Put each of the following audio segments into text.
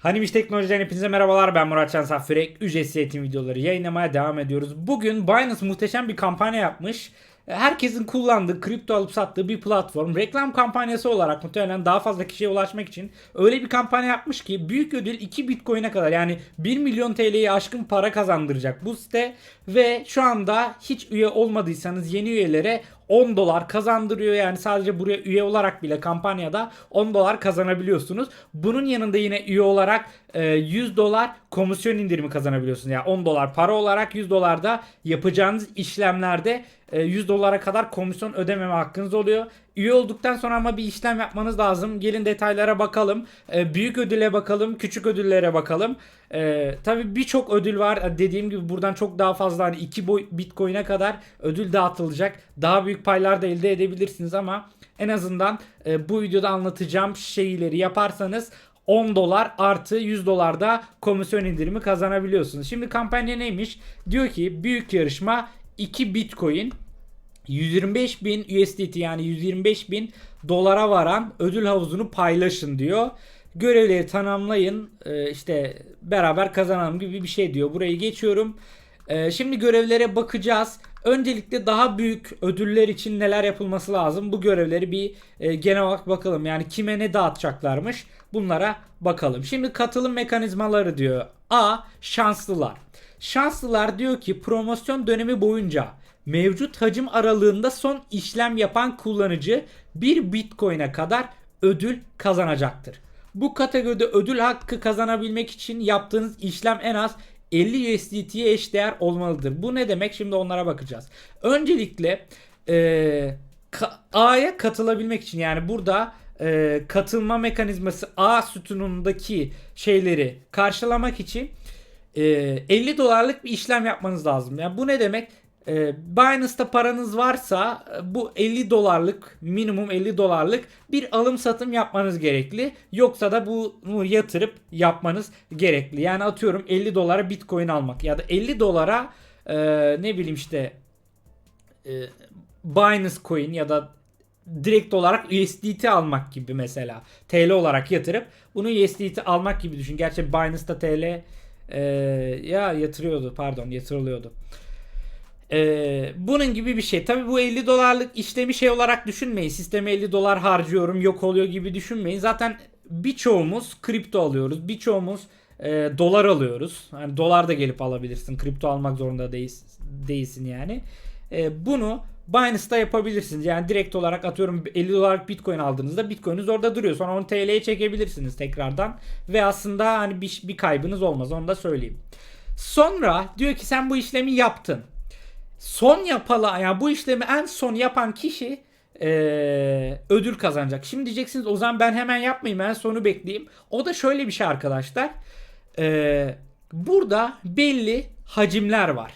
Hanimiş Teknoloji'den hepinize merhabalar. Ben Murat Can Saffirek. Ücretsiz eğitim videoları yayınlamaya devam ediyoruz. Bugün Binance muhteşem bir kampanya yapmış. Herkesin kullandığı, kripto alıp sattığı bir platform. Reklam kampanyası olarak muhtemelen daha fazla kişiye ulaşmak için öyle bir kampanya yapmış ki büyük ödül 2 bitcoin'e kadar yani 1 milyon TL'yi aşkın para kazandıracak bu site. Ve şu anda hiç üye olmadıysanız yeni üyelere 10 dolar kazandırıyor. Yani sadece buraya üye olarak bile kampanyada 10 dolar kazanabiliyorsunuz. Bunun yanında yine üye olarak e, 100 dolar komisyon indirimi kazanabiliyorsunuz. Yani 10 dolar para olarak 100 dolar da yapacağınız işlemlerde e, 100 dolara kadar komisyon ödememe hakkınız oluyor. Üye olduktan sonra ama bir işlem yapmanız lazım. Gelin detaylara bakalım. E, büyük ödüle bakalım. Küçük ödüllere bakalım. E, tabii birçok ödül var. Dediğim gibi buradan çok daha fazla hani 2 boy bitcoin'e kadar ödül dağıtılacak. Daha büyük paylar da elde edebilirsiniz ama en azından e, bu videoda anlatacağım şeyleri yaparsanız 10 dolar artı 100 dolar da komisyon indirimi kazanabiliyorsunuz. Şimdi kampanya neymiş? Diyor ki büyük yarışma 2 bitcoin 125 bin USDT yani 125 bin dolara varan ödül havuzunu paylaşın diyor. Görevleri tamamlayın e, işte beraber kazanalım gibi bir şey diyor. Burayı geçiyorum. E, Şimdi görevlere bakacağız. Öncelikle daha büyük ödüller için neler yapılması lazım? Bu görevleri bir e, genel olarak bakalım. Yani kime ne dağıtacaklarmış? Bunlara bakalım. Şimdi katılım mekanizmaları diyor. A. Şanslılar. Şanslılar diyor ki promosyon dönemi boyunca mevcut hacim aralığında son işlem yapan kullanıcı 1 Bitcoin'e kadar ödül kazanacaktır. Bu kategoride ödül hakkı kazanabilmek için yaptığınız işlem en az 50 USDT'ye eşdeğer olmalıdır. Bu ne demek? Şimdi onlara bakacağız. Öncelikle eee, ka- A'ya katılabilmek için yani burada eee, katılma mekanizması A sütunundaki şeyleri karşılamak için e, 50 dolarlık bir işlem yapmanız lazım. Yani bu ne demek? E, Binance'ta paranız varsa e, bu 50 dolarlık minimum 50 dolarlık bir alım satım yapmanız gerekli. Yoksa da bunu yatırıp yapmanız gerekli. Yani atıyorum 50 dolara bitcoin almak ya da 50 dolara e, ne bileyim işte e, Binance coin ya da direkt olarak USDT almak gibi mesela. TL olarak yatırıp bunu USDT almak gibi düşün. Gerçi Binance'da TL e, ya yatırıyordu pardon yatırılıyordu. E, bunun gibi bir şey. Tabi bu 50 dolarlık işlemi şey olarak düşünmeyin. Sisteme 50 dolar harcıyorum yok oluyor gibi düşünmeyin. Zaten birçoğumuz kripto alıyoruz. Birçoğumuz e, dolar alıyoruz. Yani dolar da gelip alabilirsin. Kripto almak zorunda değilsin, değilsin yani. E, bunu Binance'da yapabilirsiniz. Yani direkt olarak atıyorum 50 dolarlık Bitcoin aldığınızda Bitcoin'iniz orada duruyor. Sonra onu TL'ye çekebilirsiniz tekrardan. Ve aslında hani bir, bir kaybınız olmaz onu da söyleyeyim. Sonra diyor ki sen bu işlemi yaptın. Son yapala yani bu işlemi en son yapan kişi eee, ödül kazanacak. Şimdi diyeceksiniz o zaman ben hemen yapmayayım en sonu bekleyeyim. O da şöyle bir şey arkadaşlar. Eee, burada belli hacimler var.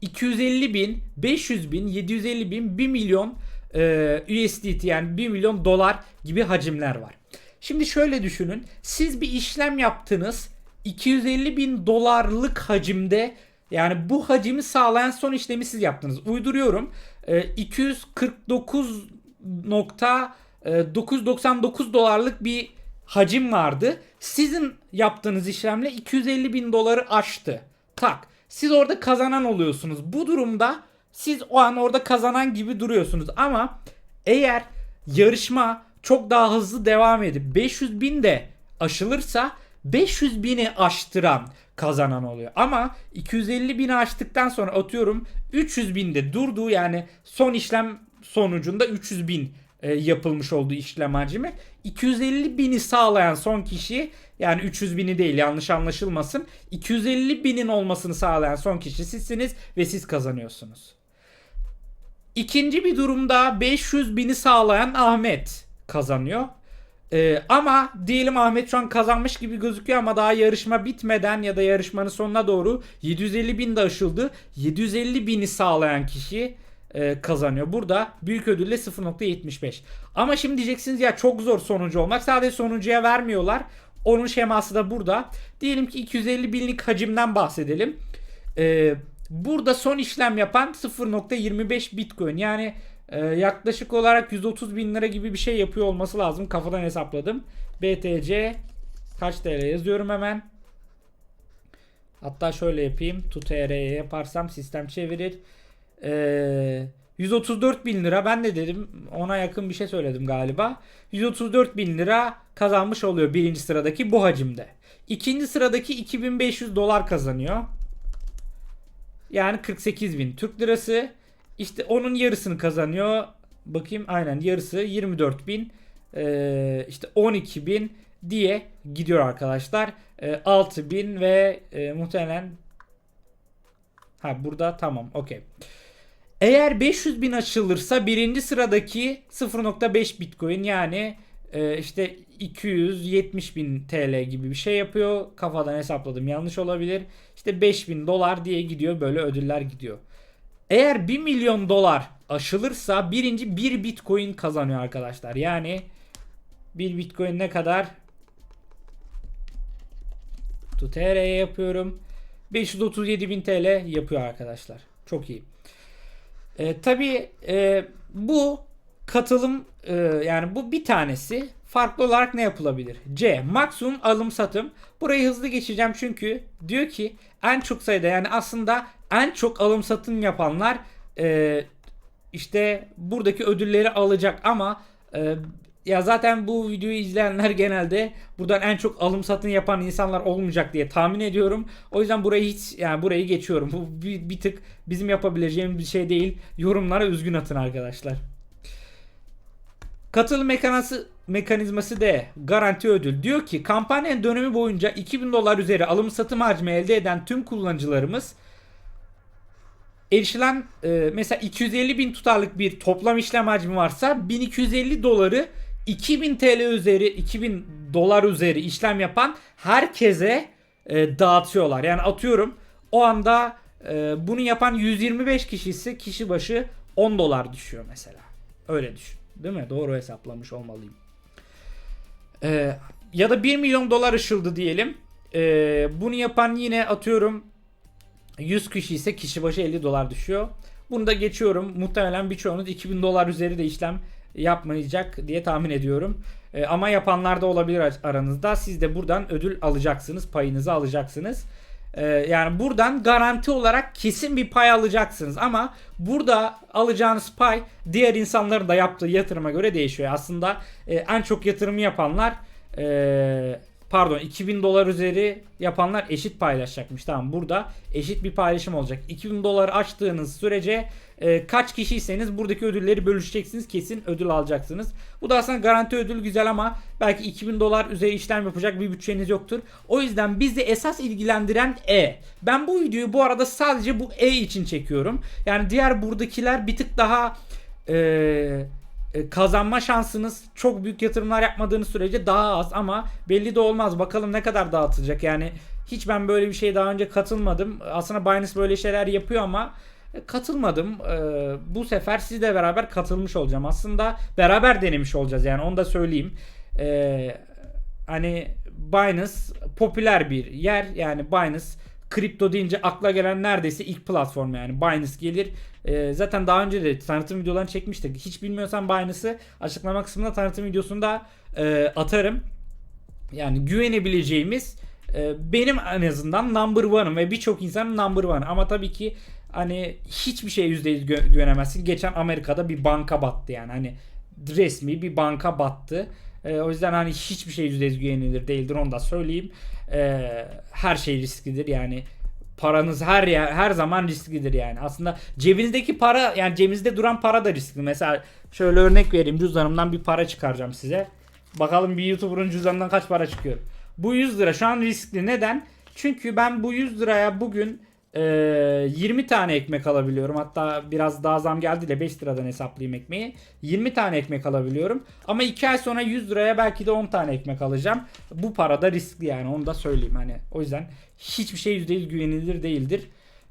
250 bin, 500 bin, 750 bin, 1 milyon eee, USDT yani 1 milyon dolar gibi hacimler var. Şimdi şöyle düşünün. Siz bir işlem yaptınız. 250 bin dolarlık hacimde yani bu hacimi sağlayan son işlemi siz yaptınız. Uyduruyorum. Ee, 249.999 dolarlık bir hacim vardı. Sizin yaptığınız işlemle 250 bin doları aştı. Tak. Siz orada kazanan oluyorsunuz. Bu durumda siz o an orada kazanan gibi duruyorsunuz. Ama eğer yarışma çok daha hızlı devam edip 500 bin de aşılırsa 500 bini aştıran kazanan oluyor. Ama 250 bini aştıktan sonra atıyorum 300 binde durduğu yani son işlem sonucunda 300 bin e, yapılmış olduğu işlem hacmi 250 bini sağlayan son kişi yani 300 bini değil yanlış anlaşılmasın 250 binin olmasını sağlayan son kişi sizsiniz ve siz kazanıyorsunuz. İkinci bir durumda 500 bini sağlayan Ahmet kazanıyor. Ee, ama diyelim Ahmet şu an kazanmış gibi gözüküyor ama daha yarışma bitmeden ya da yarışmanın sonuna doğru 750 bin de aşıldı. 750 bini sağlayan kişi e, kazanıyor. Burada büyük ödülle 0.75. Ama şimdi diyeceksiniz ya çok zor sonucu olmak. Sadece sonuncuya vermiyorlar. Onun şeması da burada. Diyelim ki 250 binlik hacimden bahsedelim. Ee, burada son işlem yapan 0.25 bitcoin yani e, yaklaşık olarak 130 bin lira gibi bir şey yapıyor olması lazım kafadan hesapladım BTC Kaç TL yazıyorum hemen. Hatta şöyle yapayım. TUTR'ye yaparsam sistem çevirir. Ee, 134 bin lira ben de dedim ona yakın bir şey söyledim galiba. 134 bin lira kazanmış oluyor birinci sıradaki bu hacimde. İkinci sıradaki 2500 dolar kazanıyor. Yani 48 bin Türk lirası. İşte onun yarısını kazanıyor. Bakayım aynen yarısı 24 bin. Ee, işte 12 bin diye gidiyor arkadaşlar. Ee, 6 bin ve e, muhtemelen ha burada tamam okey. Eğer 500 bin açılırsa birinci sıradaki 0.5 bitcoin yani e, işte 270 bin TL gibi bir şey yapıyor. Kafadan hesapladım yanlış olabilir. İşte 5000 dolar diye gidiyor böyle ödüller gidiyor. Eğer 1 milyon dolar aşılırsa birinci 1 bitcoin kazanıyor arkadaşlar. Yani 1 bitcoin ne kadar? TR'ye yapıyorum. 537 bin TL yapıyor arkadaşlar. Çok iyi. E, tabii e, bu katılım e, yani bu bir tanesi. Farklı olarak ne yapılabilir? C. Maksimum alım satım. Burayı hızlı geçeceğim çünkü diyor ki en çok sayıda yani aslında en çok alım satım yapanlar e, işte buradaki ödülleri alacak ama e, ya zaten bu videoyu izleyenler genelde buradan en çok alım satım yapan insanlar olmayacak diye tahmin ediyorum. O yüzden burayı hiç yani burayı geçiyorum. Bu bir, bir tık bizim yapabileceğimiz bir şey değil. Yorumlara üzgün atın arkadaşlar. Katılım mekanizması mekanizması D. Garanti ödül. Diyor ki kampanyanın dönemi boyunca 2000 dolar üzeri alım satım hacmi elde eden tüm kullanıcılarımız erişilen e, mesela 250 bin tutarlık bir toplam işlem hacmi varsa 1250 doları 2000 TL üzeri 2000 dolar üzeri işlem yapan herkese e, dağıtıyorlar. Yani atıyorum o anda e, bunu yapan 125 kişi ise kişi başı 10 dolar düşüyor mesela. Öyle düşün. Değil mi? Doğru hesaplamış olmalıyım. E, ya da 1 milyon dolar ışıldı diyelim. E, bunu yapan yine atıyorum 100 kişi ise kişi başı 50 dolar düşüyor. Bunu da geçiyorum. Muhtemelen birçoğunuz 2000 dolar üzeri de işlem yapmayacak diye tahmin ediyorum. E, ama yapanlar da olabilir aranızda. Siz de buradan ödül alacaksınız. Payınızı alacaksınız. E, yani buradan garanti olarak kesin bir pay alacaksınız. Ama burada alacağınız pay diğer insanların da yaptığı yatırıma göre değişiyor. Aslında e, en çok yatırımı yapanlar e, pardon 2000 dolar üzeri yapanlar eşit paylaşacakmış. Tamam burada eşit bir paylaşım olacak. 2000 dolar açtığınız sürece e, kaç kişiyseniz buradaki ödülleri bölüşeceksiniz. Kesin ödül alacaksınız. Bu da aslında garanti ödül güzel ama belki 2000 dolar üzeri işlem yapacak bir bütçeniz yoktur. O yüzden bizi esas ilgilendiren E. Ben bu videoyu bu arada sadece bu E için çekiyorum. Yani diğer buradakiler bir tık daha eee kazanma şansınız çok büyük yatırımlar yapmadığınız sürece daha az ama belli de olmaz. Bakalım ne kadar dağıtılacak. Yani hiç ben böyle bir şeye daha önce katılmadım. Aslında Binance böyle şeyler yapıyor ama katılmadım. Bu sefer sizle beraber katılmış olacağım. Aslında beraber denemiş olacağız yani onu da söyleyeyim. Hani Binance popüler bir yer. Yani Binance kripto deyince akla gelen neredeyse ilk platform yani Binance gelir. Ee, zaten daha önce de tanıtım videolarını çekmiştik. Hiç bilmiyorsan Binance'ı açıklama kısmında tanıtım videosunu da e, atarım. Yani güvenebileceğimiz e, benim en azından number one'ım ve birçok insanın number one. Ama tabii ki hani hiçbir şey %100 gü- güvenemezsin. Geçen Amerika'da bir banka battı yani. Hani resmi bir banka battı. E, o yüzden hani hiçbir şey %100 güvenilir değildir onu da söyleyeyim. E, her şey risklidir yani paranız her yer her zaman risklidir yani. Aslında cebinizdeki para yani cebinizde duran para da riskli. Mesela şöyle örnek vereyim cüzdanımdan bir para çıkaracağım size. Bakalım bir YouTuber'ın cüzdanından kaç para çıkıyor. Bu 100 lira şu an riskli. Neden? Çünkü ben bu 100 liraya bugün e, 20 tane ekmek alabiliyorum. Hatta biraz daha zam geldi de 5 liradan hesaplayayım ekmeği. 20 tane ekmek alabiliyorum. Ama 2 ay sonra 100 liraya belki de 10 tane ekmek alacağım. Bu para da riskli yani onu da söyleyeyim. Hani o yüzden hiçbir şey %100 güvenilir değildir.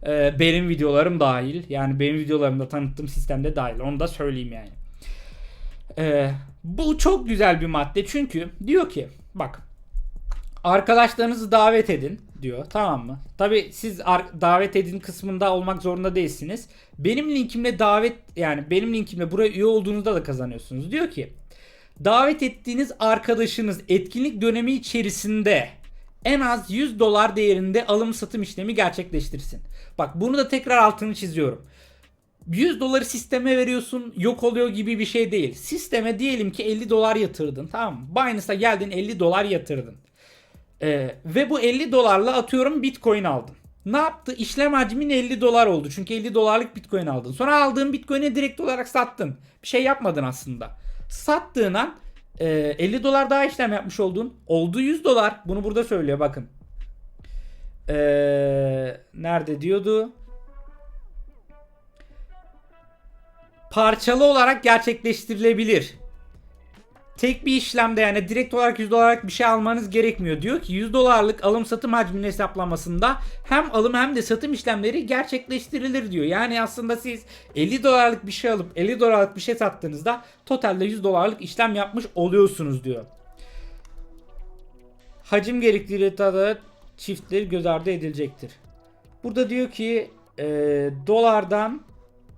E, benim videolarım dahil. Yani benim videolarımda tanıttığım sistemde dahil. Onu da söyleyeyim yani. E, bu çok güzel bir madde çünkü diyor ki bak arkadaşlarınızı davet edin diyor. Tamam mı? Tabi siz davet edin kısmında olmak zorunda değilsiniz. Benim linkimle davet yani benim linkimle buraya üye olduğunuzda da kazanıyorsunuz. Diyor ki davet ettiğiniz arkadaşınız etkinlik dönemi içerisinde en az 100 dolar değerinde alım satım işlemi gerçekleştirsin. Bak bunu da tekrar altını çiziyorum. 100 doları sisteme veriyorsun yok oluyor gibi bir şey değil. Sisteme diyelim ki 50 dolar yatırdın tamam mı? Binance'a geldin 50 dolar yatırdın. Ee, ve bu 50 dolarla atıyorum bitcoin aldın. Ne yaptı? İşlem hacmin 50 dolar oldu. Çünkü 50 dolarlık bitcoin aldın. Sonra aldığın bitcoin'i direkt olarak sattın. Bir şey yapmadın aslında. Sattığın an e, 50 dolar daha işlem yapmış oldun. Oldu 100 dolar. Bunu burada söylüyor bakın. Ee, nerede diyordu? Parçalı olarak gerçekleştirilebilir. Tek bir işlemde yani direkt olarak 100 dolarlık bir şey almanız gerekmiyor. Diyor ki 100 dolarlık alım satım hacminin hesaplamasında hem alım hem de satım işlemleri gerçekleştirilir diyor. Yani aslında siz 50 dolarlık bir şey alıp 50 dolarlık bir şey sattığınızda totalde 100 dolarlık işlem yapmış oluyorsunuz diyor. Hacim gerektiği da çiftleri göz ardı edilecektir. Burada diyor ki e, dolardan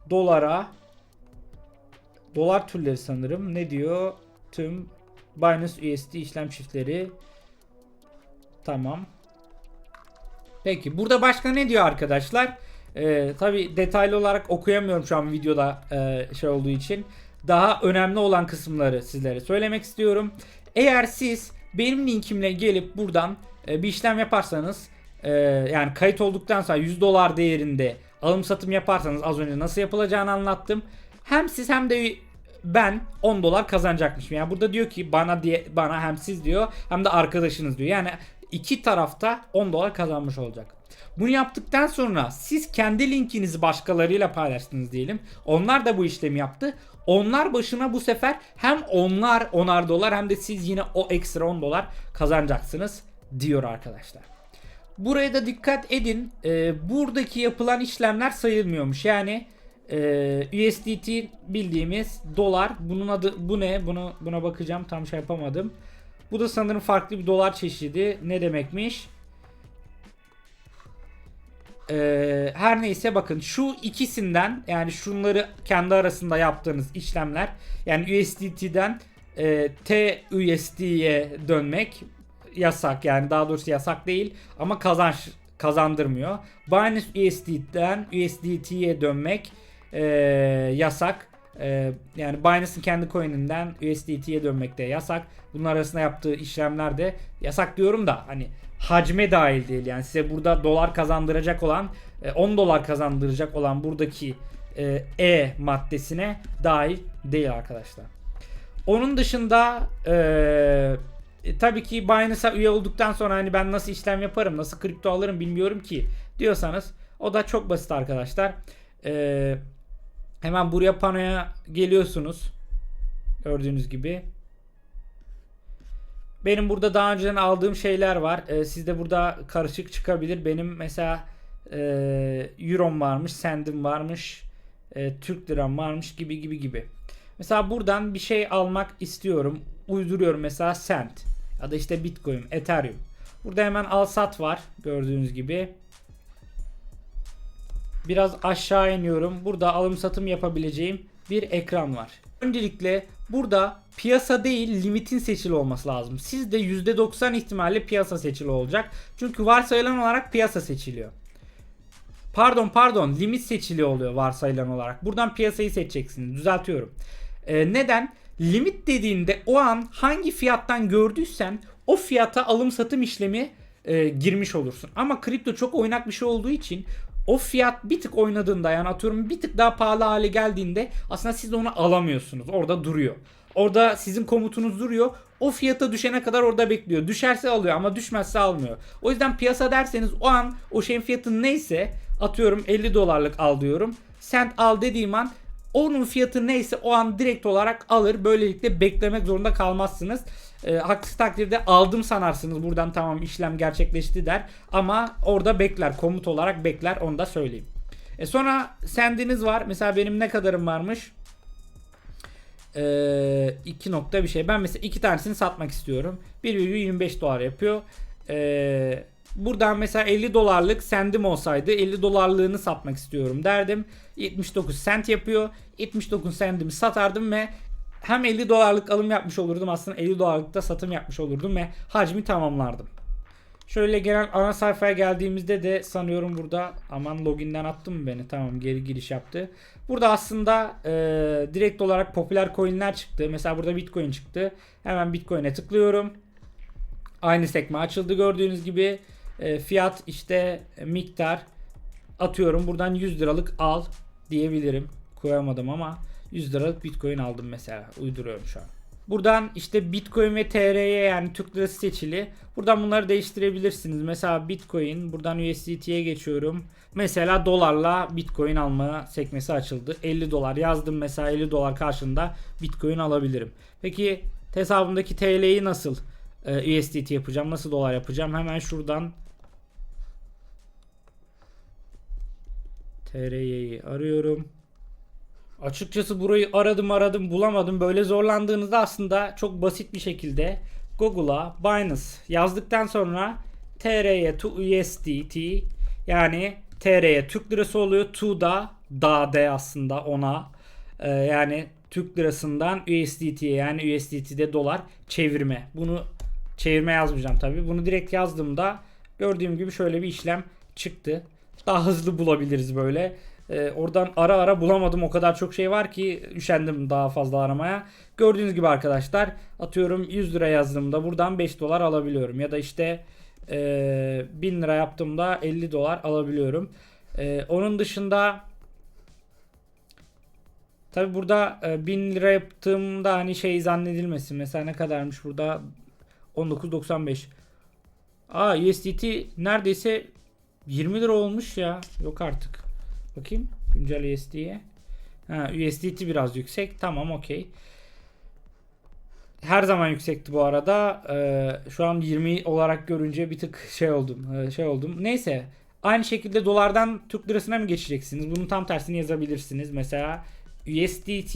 dolara dolar türleri sanırım ne diyor? Tüm Binance USD işlem çiftleri tamam. Peki burada başka ne diyor arkadaşlar? Ee, Tabi detaylı olarak okuyamıyorum şu an videoda e, şey olduğu için. Daha önemli olan kısımları sizlere söylemek istiyorum. Eğer siz benim linkimle gelip buradan e, bir işlem yaparsanız e, yani kayıt olduktan sonra 100 dolar değerinde alım satım yaparsanız az önce nasıl yapılacağını anlattım. Hem siz hem de ben 10 dolar kazanacakmışım. Yani burada diyor ki bana diye bana hem siz diyor hem de arkadaşınız diyor. Yani iki tarafta 10 dolar kazanmış olacak. Bunu yaptıktan sonra siz kendi linkinizi başkalarıyla paylaştınız diyelim. Onlar da bu işlemi yaptı. Onlar başına bu sefer hem onlar onar dolar hem de siz yine o ekstra 10 dolar kazanacaksınız diyor arkadaşlar. Buraya da dikkat edin. Ee, buradaki yapılan işlemler sayılmıyormuş. Yani ee, USDT bildiğimiz dolar. Bunun adı bu ne? Bunu buna bakacağım. Tam şey yapamadım. Bu da sanırım farklı bir dolar çeşidi. Ne demekmiş? Ee, her neyse bakın şu ikisinden yani şunları kendi arasında yaptığınız işlemler yani USDT'den e, TUSD'ye dönmek yasak yani daha doğrusu yasak değil ama kazanç kazandırmıyor. Binance USD'den USDT'ye dönmek e, yasak. E, yani Binance'ın kendi coin'inden USDT'ye dönmek de yasak. Bunun arasında yaptığı işlemler de yasak diyorum da hani hacme dahil değil. Yani size burada dolar kazandıracak olan e, 10 dolar kazandıracak olan buradaki e, E maddesine dahil değil arkadaşlar. Onun dışında e, e, tabii ki Binance'a üye olduktan sonra hani ben nasıl işlem yaparım, nasıl kripto alırım bilmiyorum ki diyorsanız o da çok basit arkadaşlar. Eee Hemen buraya panoya geliyorsunuz. Gördüğünüz gibi. Benim burada daha önceden aldığım şeyler var. Ee, sizde burada karışık çıkabilir. Benim mesela e, Euro'm varmış, Send'im varmış, e, Türk liram varmış gibi gibi gibi. Mesela buradan bir şey almak istiyorum. Uyduruyorum mesela Send ya da işte Bitcoin, Ethereum. Burada hemen al sat var gördüğünüz gibi. Biraz aşağı iniyorum. Burada alım satım yapabileceğim bir ekran var. Öncelikle burada piyasa değil limitin seçili olması lazım. Sizde %90 ihtimalle piyasa seçili olacak. Çünkü varsayılan olarak piyasa seçiliyor. Pardon pardon limit seçili oluyor varsayılan olarak. Buradan piyasayı seçeceksiniz. Düzeltiyorum. Ee, neden? Limit dediğinde o an hangi fiyattan gördüysen o fiyata alım satım işlemi e, girmiş olursun. Ama kripto çok oynak bir şey olduğu için o fiyat bir tık oynadığında yani atıyorum bir tık daha pahalı hale geldiğinde aslında siz onu alamıyorsunuz. Orada duruyor. Orada sizin komutunuz duruyor. O fiyata düşene kadar orada bekliyor. Düşerse alıyor ama düşmezse almıyor. O yüzden piyasa derseniz o an o şeyin fiyatı neyse atıyorum 50 dolarlık al diyorum. Sen al dediğim an onun fiyatı neyse o an direkt olarak alır. Böylelikle beklemek zorunda kalmazsınız. E, haksız takdirde aldım sanarsınız. Buradan tamam işlem gerçekleşti der. Ama orada bekler. Komut olarak bekler. Onu da söyleyeyim. E sonra sendiniz var. Mesela benim ne kadarım varmış? Ee, iki nokta bir şey. Ben mesela iki tanesini satmak istiyorum. 1,25 dolar yapıyor. Ee, buradan mesela 50 dolarlık sendim olsaydı 50 dolarlığını satmak istiyorum derdim. 79 sent yapıyor. 79 sentimi satardım ve hem 50 dolarlık alım yapmış olurdum aslında 50 dolarlık da satım yapmış olurdum ve hacmi tamamlardım. Şöyle genel ana sayfaya geldiğimizde de sanıyorum burada aman loginden attı mı beni? Tamam geri giriş yaptı. Burada aslında e, direkt olarak popüler coinler çıktı. Mesela burada Bitcoin çıktı. Hemen Bitcoin'e tıklıyorum. Aynı sekme açıldı gördüğünüz gibi. E, fiyat işte e, miktar atıyorum buradan 100 liralık al diyebilirim. Koyamadım ama 100 liralık Bitcoin aldım mesela. Uyduruyorum şu an. Buradan işte Bitcoin ve TR'ye yani Türk lirası seçili. Buradan bunları değiştirebilirsiniz. Mesela Bitcoin buradan USDT'ye geçiyorum. Mesela dolarla Bitcoin alma sekmesi açıldı. 50 dolar yazdım mesela 50 dolar karşında Bitcoin alabilirim. Peki hesabımdaki TL'yi nasıl e, USDT yapacağım? Nasıl dolar yapacağım? Hemen şuradan TR'yi arıyorum. Açıkçası burayı aradım aradım bulamadım. Böyle zorlandığınızda aslında çok basit bir şekilde Google'a Binance yazdıktan sonra TR'ye to USDT yani TR'ye Türk lirası oluyor. To da da de aslında ona Ee, yani Türk lirasından USDT'ye yani USDT'de dolar çevirme. Bunu çevirme yazmayacağım tabi. Bunu direkt yazdığımda gördüğüm gibi şöyle bir işlem çıktı. Daha hızlı bulabiliriz böyle. Ee, oradan ara ara bulamadım. O kadar çok şey var ki üşendim daha fazla aramaya. Gördüğünüz gibi arkadaşlar atıyorum 100 lira yazdığımda buradan 5 dolar alabiliyorum. Ya da işte e, 1000 lira yaptığımda 50 dolar alabiliyorum. E, onun dışında tabi burada e, 1000 lira yaptığımda hani şey zannedilmesin. Mesela ne kadarmış burada 19.95. Aa USDT neredeyse 20 lira olmuş ya. Yok artık. Bakayım güncel USD'ye. Ha, USDT biraz yüksek. Tamam okey. Her zaman yüksekti bu arada. Ee, şu an 20 olarak görünce bir tık şey oldum. e, şey oldum. Neyse. Aynı şekilde dolardan Türk lirasına mı geçeceksiniz? Bunun tam tersini yazabilirsiniz. Mesela USDT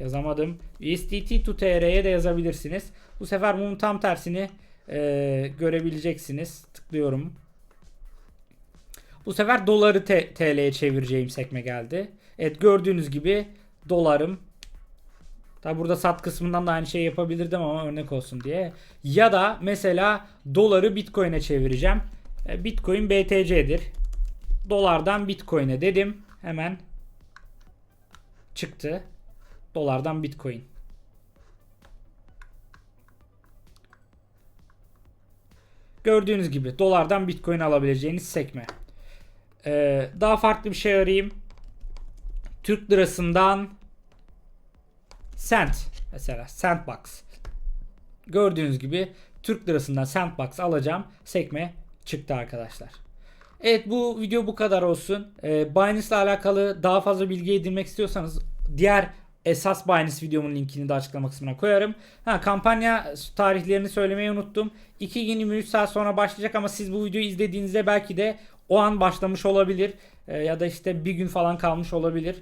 yazamadım. USDT to TR'ye de yazabilirsiniz. Bu sefer bunun tam tersini e, görebileceksiniz. Tıklıyorum. Bu sefer doları TL'ye çevireceğim sekme geldi. Evet gördüğünüz gibi dolarım. Tabi burada sat kısmından da aynı şey yapabilirdim ama örnek olsun diye. Ya da mesela doları Bitcoin'e çevireceğim. E, Bitcoin BTC'dir. Dolardan Bitcoin'e dedim. Hemen çıktı. Dolardan Bitcoin. Gördüğünüz gibi dolardan Bitcoin alabileceğiniz sekme. Ee, daha farklı bir şey arayayım. Türk lirasından cent mesela Sandbox. Gördüğünüz gibi Türk lirasından Sandbox alacağım. Sekme çıktı arkadaşlar. Evet bu video bu kadar olsun. Ee, Binance ile alakalı daha fazla bilgi edinmek istiyorsanız diğer esas Binance videomun linkini de açıklama kısmına koyarım. Ha kampanya tarihlerini söylemeyi unuttum. 2 gün 23 saat sonra başlayacak ama siz bu videoyu izlediğinizde belki de o an başlamış olabilir. Ee, ya da işte bir gün falan kalmış olabilir.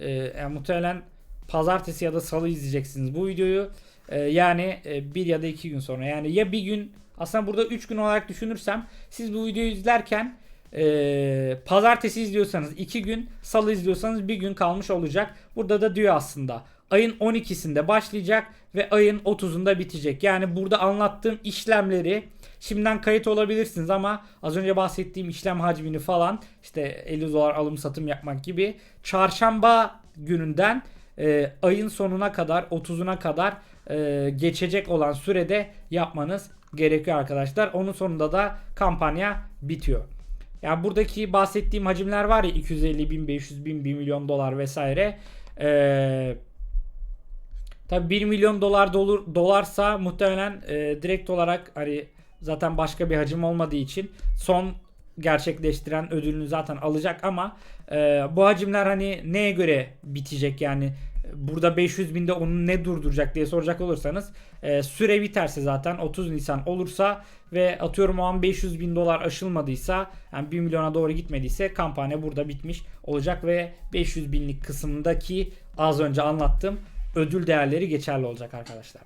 Ee, yani muhtemelen pazartesi ya da salı izleyeceksiniz bu videoyu. Ee, yani e, bir ya da iki gün sonra. Yani ya bir gün aslında burada 3 gün olarak düşünürsem siz bu videoyu izlerken e, pazartesi izliyorsanız 2 gün, salı izliyorsanız bir gün kalmış olacak. Burada da diyor aslında ayın 12'sinde başlayacak ve ayın 30'unda bitecek. Yani burada anlattığım işlemleri şimdiden kayıt olabilirsiniz ama az önce bahsettiğim işlem hacmini falan işte 50 dolar alım satım yapmak gibi çarşamba gününden e, ayın sonuna kadar 30'una kadar e, geçecek olan sürede yapmanız gerekiyor arkadaşlar. Onun sonunda da kampanya bitiyor. Yani buradaki bahsettiğim hacimler var ya 250 bin, 500 bin, 1 milyon dolar vesaire. Ee, tabi 1 milyon dolar dolur, dolarsa muhtemelen e, direkt olarak hani zaten başka bir hacim olmadığı için son gerçekleştiren ödülünü zaten alacak ama e, bu hacimler hani neye göre bitecek? Yani burada 500 binde onu ne durduracak diye soracak olursanız e, süre biterse zaten 30 Nisan olursa ve atıyorum o an 500 bin dolar aşılmadıysa yani 1 milyona doğru gitmediyse kampanya burada bitmiş olacak ve 500 binlik kısmındaki az önce anlattığım ödül değerleri geçerli olacak arkadaşlar.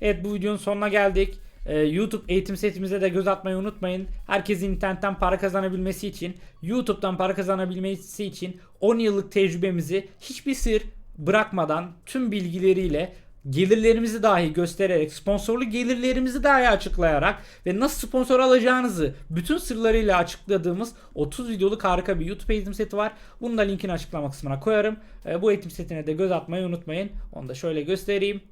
Evet bu videonun sonuna geldik. Ee, YouTube eğitim setimize de göz atmayı unutmayın. Herkesin internetten para kazanabilmesi için, YouTube'dan para kazanabilmesi için 10 yıllık tecrübemizi hiçbir sır bırakmadan tüm bilgileriyle gelirlerimizi dahi göstererek, sponsorlu gelirlerimizi dahi açıklayarak ve nasıl sponsor alacağınızı bütün sırlarıyla açıkladığımız 30 videoluk harika bir YouTube eğitim seti var. Bunu da linkin açıklama kısmına koyarım. E, bu eğitim setine de göz atmayı unutmayın. Onu da şöyle göstereyim.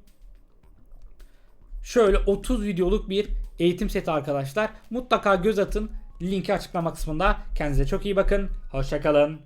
Şöyle 30 videoluk bir eğitim seti arkadaşlar. Mutlaka göz atın. Linki açıklama kısmında. Kendinize çok iyi bakın. Hoşçakalın.